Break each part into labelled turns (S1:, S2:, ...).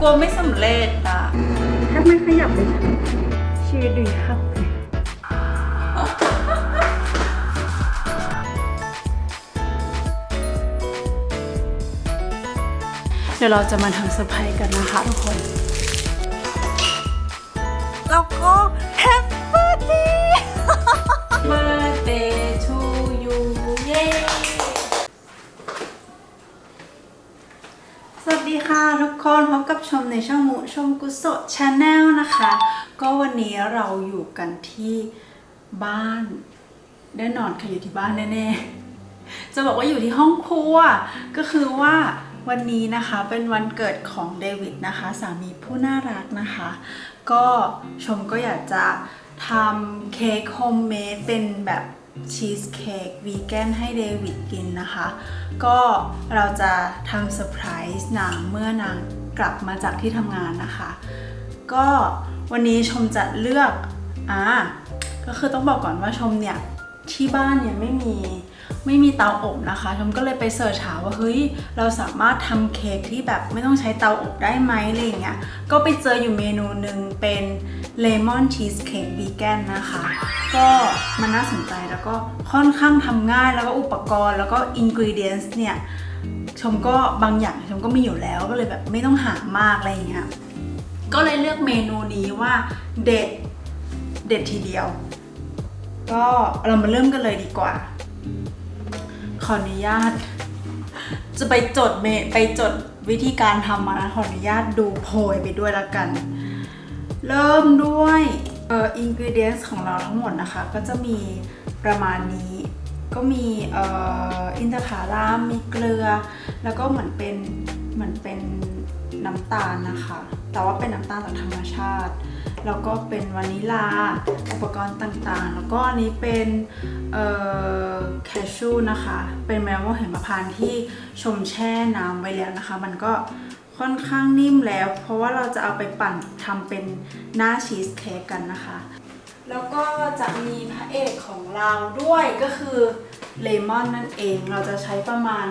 S1: กลัวไม่สำเร็จอะ
S2: ถ้าไม่ขยับเลยชีวิตดีครับ
S1: เดี๋ยวเราจะมาทำเซอร์ไพรส์กันนะคะทุกคน แล้วก็ สวัสดีค่ะทุกคนพบกับชมในช่องมุชมกุศลชาแนลนะคะ ก็วันนี้เราอยู่กันที่บ้านแน่นอนค่ะอยู่ที่บ้านแน่ๆ จะบอกว่าอยู่ที่ห้องครัว ก็คือว่าวันนี้นะคะเป็นวันเกิดของเดวิดนะคะ สามีผู้น่ารักนะคะ ก็ชมก็อยากจะทำเค้กโฮมเมดเป็นแบบ ชีสเค้กวีแกนให้เดวิดกินนะคะ ก็เราจะทำเซอร์ไพรส์นางเมื่อนางกลับมาจากที่ทำงานนะคะ ก็วันนี้ชมจะเลือกอ่าก็คือต้องบอกก่อนว่าชมเนี่ย ที่บ้านเนี่ยไม่มี ไม่มีเตาอบนะคะชมก็เลยไปเสิร์ชหาว่าเฮ้ยเราสามารถทำเค้กที่แบบไม่ต้องใช้เตาอบได้ไหมอะไรอย่างเงี้ย ก็ไปเจออยู่เมนูหนึ่งเป็นเลมอนชีสเค้กวีแกนนะคะ ก็มันน่าสนใจแล้วก็ค่อนข้างทำง่ายแล้วก็อุปกรณ์แล้วก็อินก e เดียนส์เนี่ยชมก็บางอย่างชมก็มีอยู่แล้วก็เลยแบบไม่ต้องหามากอะไรอย่างเงี้ย ก็เลยเลือกเมนูนี้ว่าเด็ดเด็ดทีเดียว ก็เรามาเริ่มกันเลยดีกว่า ขออนุญาต จะไปจดเมไปจดวิธีการทำมานะขออนุญาตดูโพยไปด้วยละกัน เริ่มด้วยเอ่ออินกิเดียนของเราทั้งหมดนะคะ ก็จะมีประมาณนี้ก็มีเอ่ออินทผลัมมีเกลือ แล้วก็เหมือนเป็นเหมือนเป็นน้ำตาลนะคะ แต่ว่าเป็นน้ำตาลจากธรรมชาติ แล้วก็เป็นวานิลา อุปกรณ์ต่างๆ แล้วก็อันนี้เป็นแคชชูนะคะ เป็นแมวเห็นมะพร้านที่ชมแช่น้ำไว้แล้วนะคะ มันก็ค่อนข้างนิ่มแล้ว เพราะว่าเราจะเอาไปปั่นทำเป็นหน้าชีสเค้กกันนะคะ แล้วก็จะมีพระเอกของเราด้วยก็คือเลมอนนั่นเอง เราจะใช้ประมาณ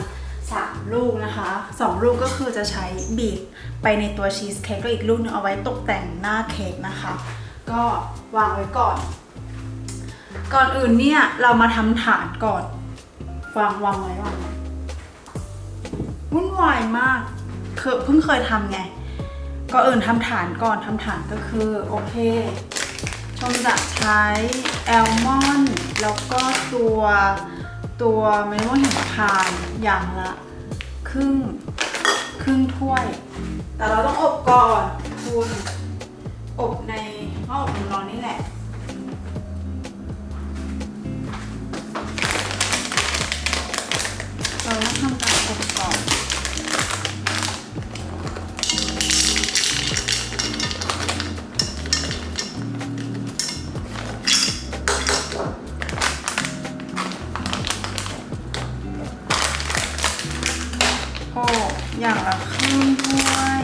S1: 3 ลูกนะคะ 2 ลูกก็คือจะใช้บีบไปในตัวชีสเค้กแล้วอีกลูกนึงเอาไว้ตกแต่งหน้าเค้กนะคะ ก็วางไว้ก่อน ก่อนอื่นเนี่ยเรามาทำฐานก่อน วางวางไว้วางว้วุ่นวายมากเคยเพิ่งเคยทำไงก่อนอื่นทำฐานก่อนทำฐานก็คือโอเค ชมจะใช้แอลมอนด์แล้วก็ตัว ตัวเมลอนหิมพานต์อย่างละ ครึ่ง ครึ่งถ้วย แต่เราต้องอบก่อนคุณอบในห้ออบลมร้อนนี่แหละ อย่างละครึ่งถ้วย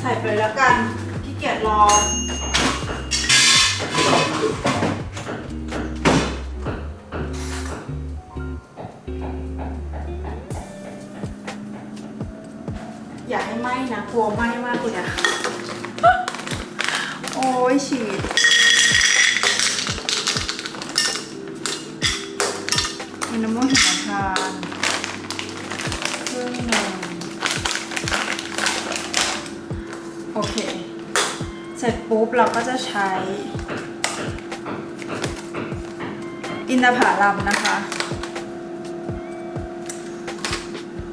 S1: ใส่ไปแล้วกันขี้เกียจรออย่าให้ไหม้นะกลัวไหม้มากเลยอะโอ้ยชีวิตมีน้ำมันหิมพานต์ รึ่งหนึ่งโอเค เสร็จปุ๊บเราก็จะใช้ อินทผลัมนะคะ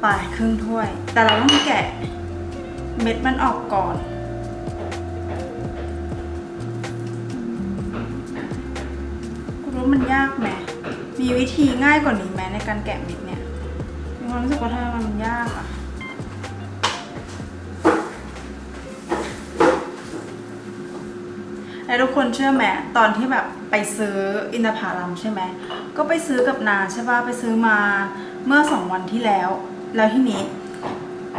S1: ไปครึ่งถ้วย แต่เราต้องแกะเม็ดมันออกก่อนคุณรู้มันยากไหมมีวิธีง่ายกว่านี้ไหมในการแกะเม็ดเนี่ยมีความรู้สึกว่าทำไมมันยา แล้วทุกคนเชื่อไหมตอนที่แบบไปซื้ออินทผลัมใช่ไหมก็ไปซื้อกับนาใช่ป่ะไปซื้อมาเมื่อสองวันที่แล้ว แล้วที่นี้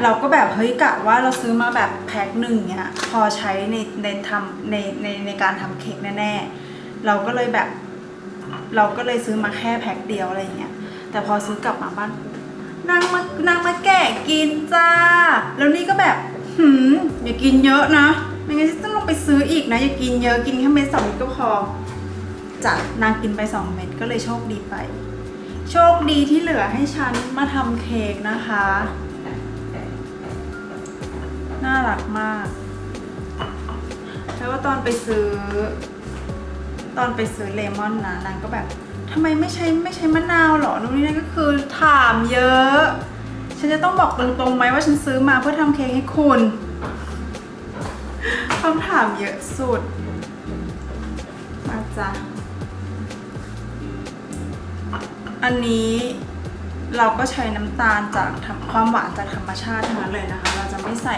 S1: เราก็แบบเฮ้ยกะว่าเราซื้อมาแบบแพ็คหนึ่งเนี้ยพอใช้ในในทำในในในการทำเค้กแน่ๆเราก็เลยแบบ เราก็เลยซื้อมาแค่แพ็คเดียวอะไรเงี้ยแต่พอซื้อกลับมาบ้านนางมานางมาแกะกินจ้า แล้วนี่ก็แบบหืมอย่ากินเยอะนะ ไม่งั้นจะต้องลงไปซื้ออีกนะ อย่ากินเยอะกินแค่เม็ดสองเม็ดก็พอจ้ะนางกินไปสองเม็ดก็เลยโชคดีไป โชคดีที่เหลือให้ฉันมาทำเค้กนะคะ น่ารักมาก แล้วว่าตอนไปซื้อ ตอนไปซื้อเลมอนนะนางก็แบบทำไมไม่ใช้ไม่ใช้มะนาวหรอนู่นนี่นั่นก็คือถามเยอะ ฉันจะต้องบอกตรงๆไหมว่าฉันซื้อมาเพื่อทำเค้กให้คุณ คำถามเยอะสุด มาจ้ะ อันนี้เราก็ใช้น้ำตาลจากความหวานจากธรรมชาติทั้งนั้นเลยนะคะ เราจะไม่ใส่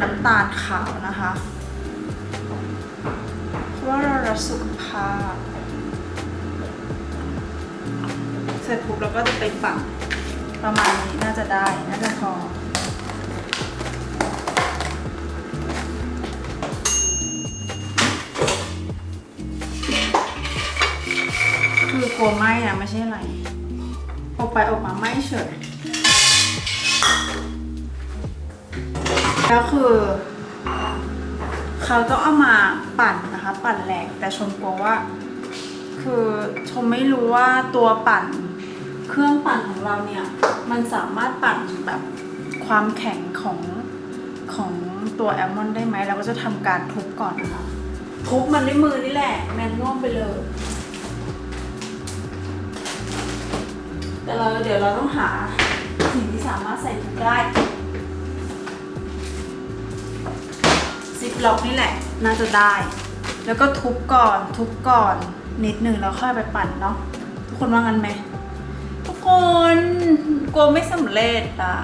S1: น้ำตาลขาวนะคะเพราะว่าเรารักสุขภาพเสร็จปุ๊บเราก็จะไปปั่นประมาณนี้น่าจะได้ น่าจะพอ ลัวไหม้นะไม่ใช่อะไรอบไปอบมาไหม้เฉยแล้วคือเขาต้องเอามาปั่นนะคะ ปั่นแหลกแต่ชมกลัวว่า คือชมไม่รู้ว่าตัวปั่น เครื่องปั่นของเราเนี่ย มันสามารถปั่นแบบความแข็งของของตัวแอลมอนด์ได้ไหมเราก็จะทำการทุบก่อนนะคะทุบมันด้วยมือนี่แหละ แมนนวมไปเลย แต่เราเดี๋ยวเราต้องหาสิ่งที่สามารถใส่ถุงได้ซิปล็อกนี่แหละ น่าจะได้ แล้วก็ทุบก่อนทุบก่อนนิดหนึ่งแล้วค่อยไปปั่นเนาะทุกคนว่างั้นไหมทุกคนกลัวไม่สำเร็จอะ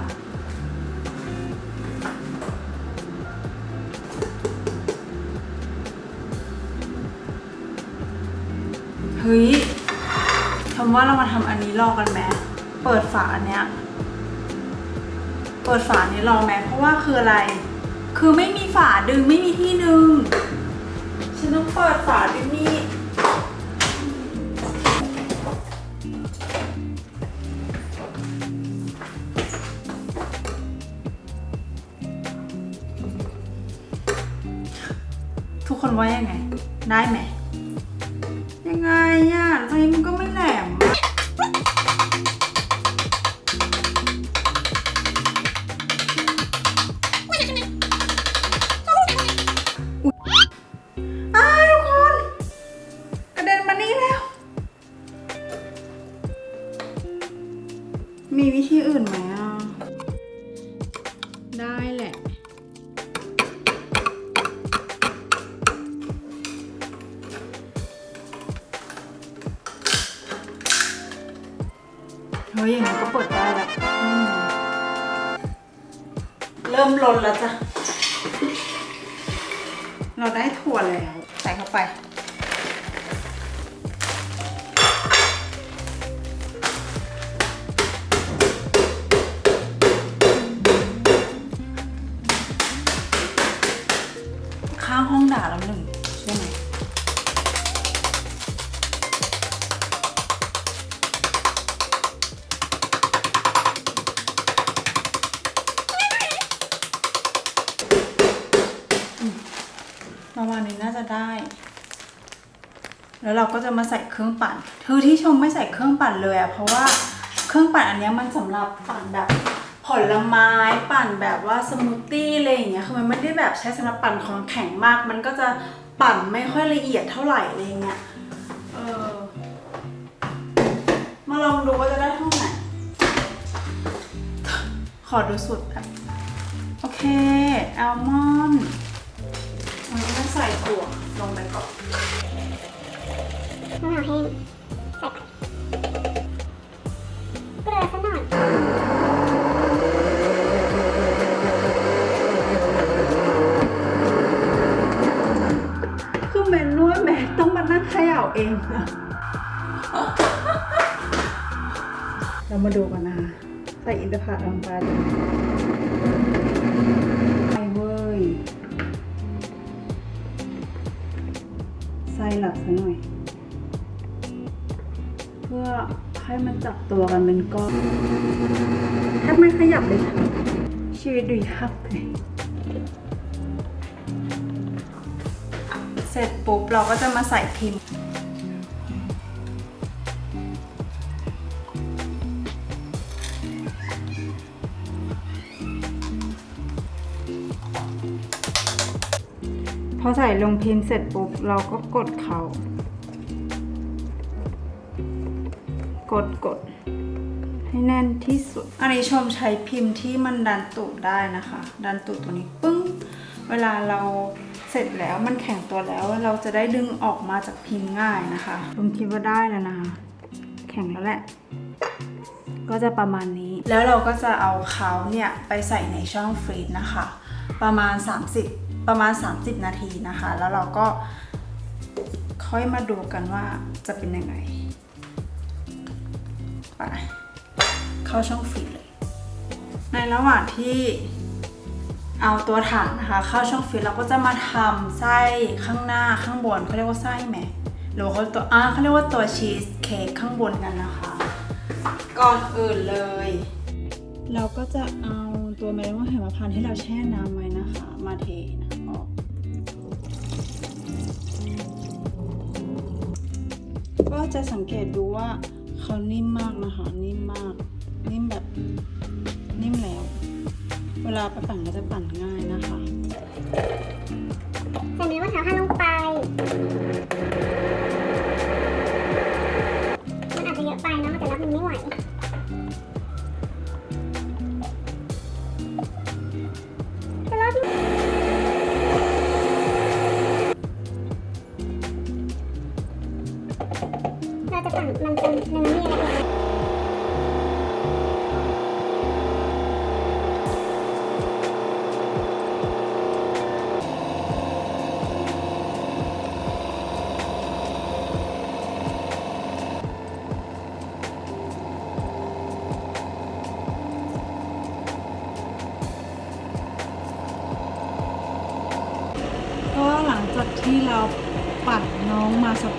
S1: เฮ้ย คำว่าเรามาทำอันนี้รอกันไหมเปิดฝาอันเนี้ย เปิดฝานี้รอไหมเพราะว่าคืออะไร คือไม่มีฝาดึงไม่มีที่ดึง ฉันต้องเปิดฝาด้วยนี่ทุกคนว่ายังไง ได้ไหม ยังไงอะตรงนี้มันก็ไม่ ได้แหละ เฮ้ยอย่างนี้ก็เปิดได้แล้วอืมเริ่มลนแล้วจ้ะ เราได้ถั่วแล้ว ใส่เข้าไป แล้วเราก็จะมาใส่เครื่องปั่นคือที่ชมไม่ใส่เครื่องปั่นเลยอะเพราะว่าเครื่องปั่นอันนี้มันสำหรับปั่นแบบผลไม้ปั่นแบบว่าสมูทตี้อะไรอย่างเงี้ยคือมันไม่ได้แบบใช้สำหรับปั่นของแข็งมาก มันก็จะปั่นไม่ค่อยละเอียดเท่าไหร่อะไรอย่างเงี้ยเออมาลองดูว่าจะได้เท่าไหร่ขอดูสูตรแบบโอเคแอลมอนด์มันก็ใส่ถั่วลงไปก่อน
S3: มะนาวแห้งใส่ไปเกลือสักหน่อย
S1: คือเมนนวดแม่ต้องมานั่งเขย่าเองนะเรามาดูกันนะคะใส่อินทผลัมไปไป ตัวกันเป็นก้อนแทบไม่ขยับเลยค่ะ ชีวิตดูยากเลยเสร็จปุ๊บเราก็จะมาใส่พิมพ์พอใส่ลงพิมพ์เสร็จปุ๊บ เราก็กดเขา กดกดให้แน่นที่สุด อันนี้ชมใช้พิมพ์ที่มันดันตูดได้นะคะ ดันตูดตัวนี้ปึ้ง เวลาเราเสร็จแล้วมันแข็งตัวแล้วเราจะได้ดึงออกมาจากพิมพ์ง่ายนะคะชมคิดว่าได้แล้วนะคะ แข็งแล้วแหละก็จะประมาณนี้ แล้วเราก็จะเอาเขาเนี่ยไปใส่ในช่องฟรีซนะคะ ประมาณ 30 ประมาณ 30 นาทีนะคะ แล้วเราก็ค่อยมาดูกันว่าจะเป็นยังไง ไปเข้าช่องฟรีซเลย ในระหว่างที่เอาตัวถังนะคะ เข้าช่องฟรีซเราก็จะมาทำไส้ข้างหน้าข้างบนเขาเรียกว่าไส้ไหมหรือว่าเขาตัวอ่าเขาเรียกว่าตัวชีสเค้กข้างบนกันนะคะ ก่อนอื่นเลย เราก็จะเอาตัวเมลอนหิมพานต์ที่เราแช่น้ำไว้นะคะ มาเทนะออกก็จะสังเกตดูว่า เขานิ่มมากนะคะ นิ่มมาก นิ่มแบบนิ่มแล้ว เวลาไปปั่นก็จะปั่นง่ายนะคะ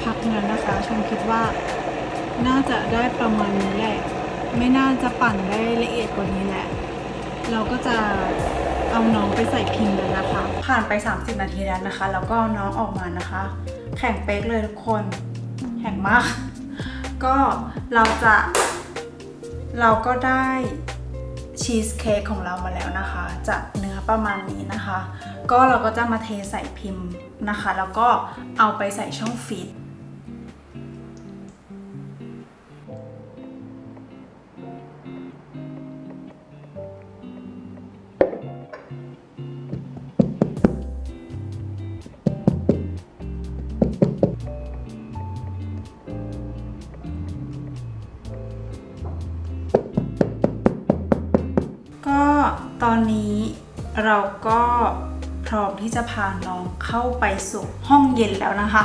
S3: พั
S1: กนึงแล้วนะคะชมคิดว่าน่าจะได้ประมาณนี้แหละ ไม่น่าจะปั่นได้ละเอียดกว่านี้แหละ เราก็จะเอาน้องไปใส่พิมพ์แล้วนะคะ ผ่านไป 30 นาทีแล้วนะคะ แล้วก็น้องออกมานะคะ แข็งเป๊กเลยทุกคน แข็งมาก ก็เราจะเราก็ได้ชีสเค้กของเรามาแล้วนะคะ จากเนื้อประมาณนี้นะคะ ก็เราก็จะมาเทใส่พิมพ์นะคะ แล้วก็เอาไปใส่ช่องฟีด ก็ตอนนี้เราก็พร้อมที่จะพาน้องเข้าไปสู่ห้องเย็นแล้วนะคะ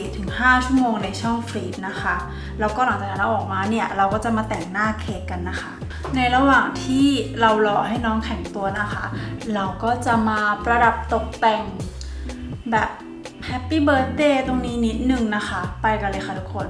S1: 4-5 ชั่วโมงในช่องฟรีซนะคะ แล้วก็หลังจากนั้นเราออกมาเนี่ย เราก็จะมาแต่งหน้าเค้กกันนะคะ ในระหว่างที่เรารอให้น้องแข็งตัวนะคะ เราก็จะมาประดับตกแต่งแบบแฮปปี้เบิร์ a เดย์ตรงนี้นิดนึงนะคะ ไปกันเลยค่ะทุกคน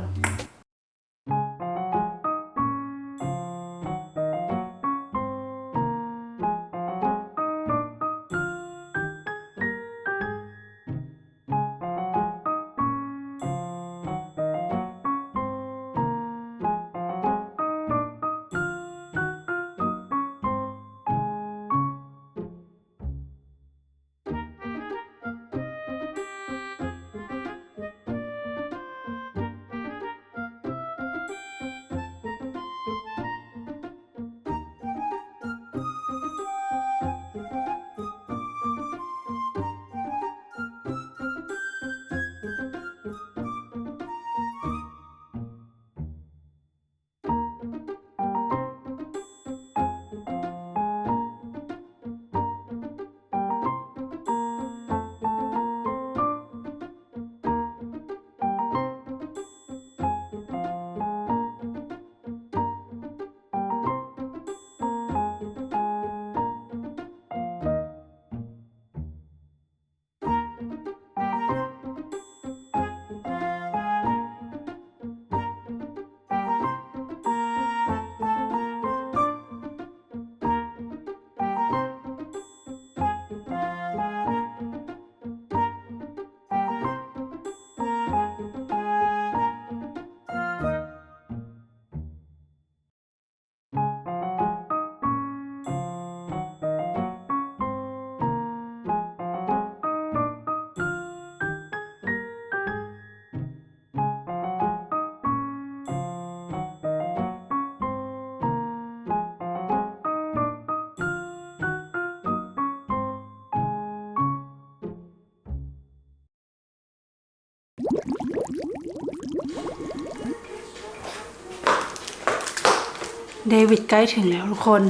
S1: เดวิดใกล้ถึงแล้วทุกคน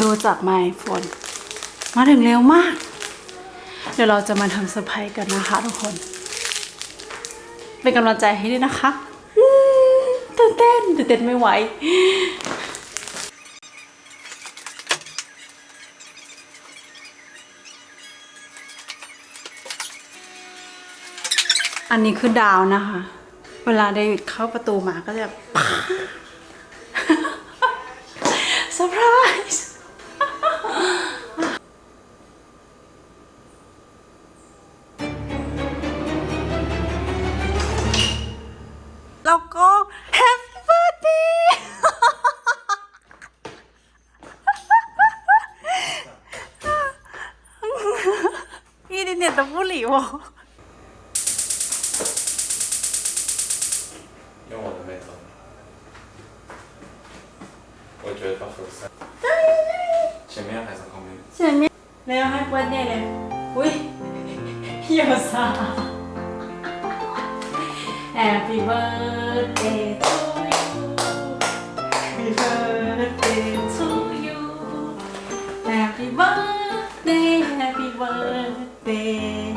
S1: ดูจากไมโฟนมาถึงเร็วมาก เดี๋ยวเราจะมาทำเซอร์ไพรส์กันนะคะทุกคน เป็นกำลังใจให้ด้วยนะคะตื่นเต้นตื่นเต้นไม่ไหวอันนี้คือดาวนะคะ เวลาเดวิดเข้าประตูมาก็จะ เ前
S4: 面还是后面
S1: 前面那样还关带的喂有啥 happybirthdaytoyou happybirthdaytoyou happybirthday happy birthday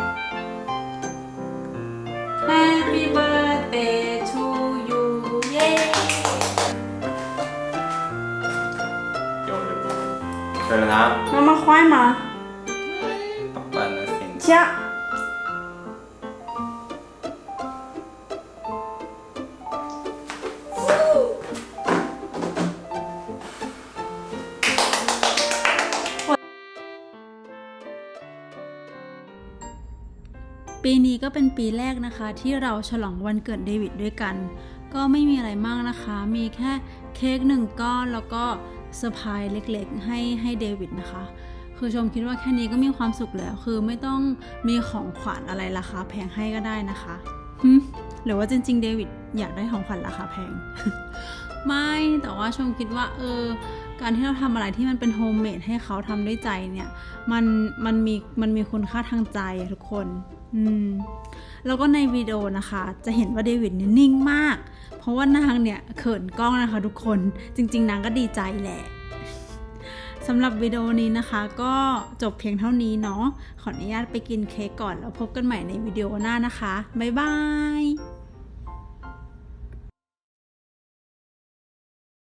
S4: 可能他
S1: 妈妈快吗？
S4: 爸爸的心情。
S1: 加。ปีนี้ก็เป็นปีแรกนะคะที่เราฉลองวันเกิดเดวิดด้วยกัน ก็ไม่มีอะไรมากนะคะ มีแค่เค้กหนึ่งก้อนแล้วก็ เซอร์ไพรส์เล็กๆ ให้ให้เดวิดนะคะ คือชมคิดว่าแค่นี้ก็มีความสุขแล้ว คือไม่ต้องมีของขวัญอะไรราคาแพงให้ก็ได้นะคะหรือว่าจริง ๆ เดวิดอยากได้ของขวัญราคาแพง ไม่แต่ว่าชมคิดว่า เออ การที่เราทำอะไรที่มันเป็นโฮมเมดให้เขาทำด้วยใจเนี่ย มันมันมีมันมีคุณค่าทางใจทุกคน อืม แล้วก็ในวิดีโอนะคะ จะเห็นว่าเดวิดนี่นิ่งมาก เพราะว่านางเนี่ยเขินกล้องนะคะทุกคน จริง ๆ นางก็ดีใจแหละสำหรับวิดีโอนี้นะคะก็จบเพียงเท่านี้เนาะ ขออนุญาตไปกินเค้กก่อนแล้วพบกันใหม่ในวิดีโอหน้านะคะ บ๊ายบาย